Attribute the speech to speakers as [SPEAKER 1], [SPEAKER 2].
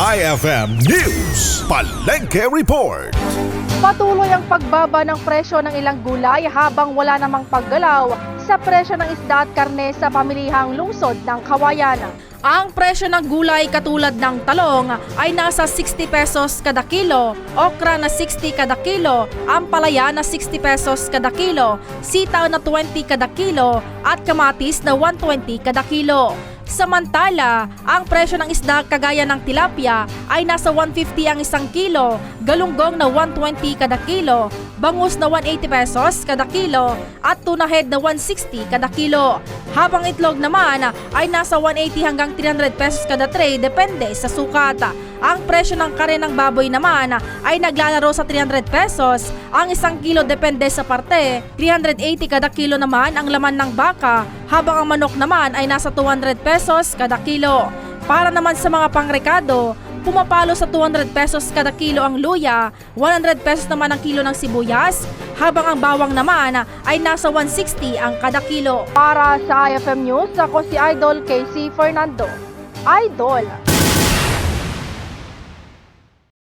[SPEAKER 1] IFM News Palengke Report.
[SPEAKER 2] Patuloy ang pagbaba ng presyo ng ilang gulay habang wala namang paggalaw sa presyo ng isda at karne sa pamilihang lungsod ng Kawayan. Ang presyo ng gulay katulad ng talong ay nasa 60 pesos kada kilo, okra na 60 kada kilo, ampalaya na 60 pesos kada kilo, sitaw na 20 kada kilo at kamatis na 120 kada kilo. Samantala, ang presyo ng isda kagaya ng tilapia ay nasa 150 ang isang kilo, galunggong na 120 kada kilo, bangus na 180 pesos kada kilo, at tuna head na 160 kada kilo. Habang itlog naman ay nasa 180 hanggang 300 pesos kada tray depende sa sukat. Ang presyo ng kare ng baboy naman ay naglalaro sa 300 pesos, ang isang kilo depende sa parte, 380 kada kilo naman ang laman ng baka, habang ang manok naman ay nasa 200 pesos kada kilo. Para naman sa mga pangrekado, pumapalo sa 200 pesos kada kilo ang luya, 100 pesos naman ang kilo ng sibuyas, habang ang bawang naman ay nasa 160 ang kada kilo. Para sa IFM News, ako si Idol Casey Fernando. Idol!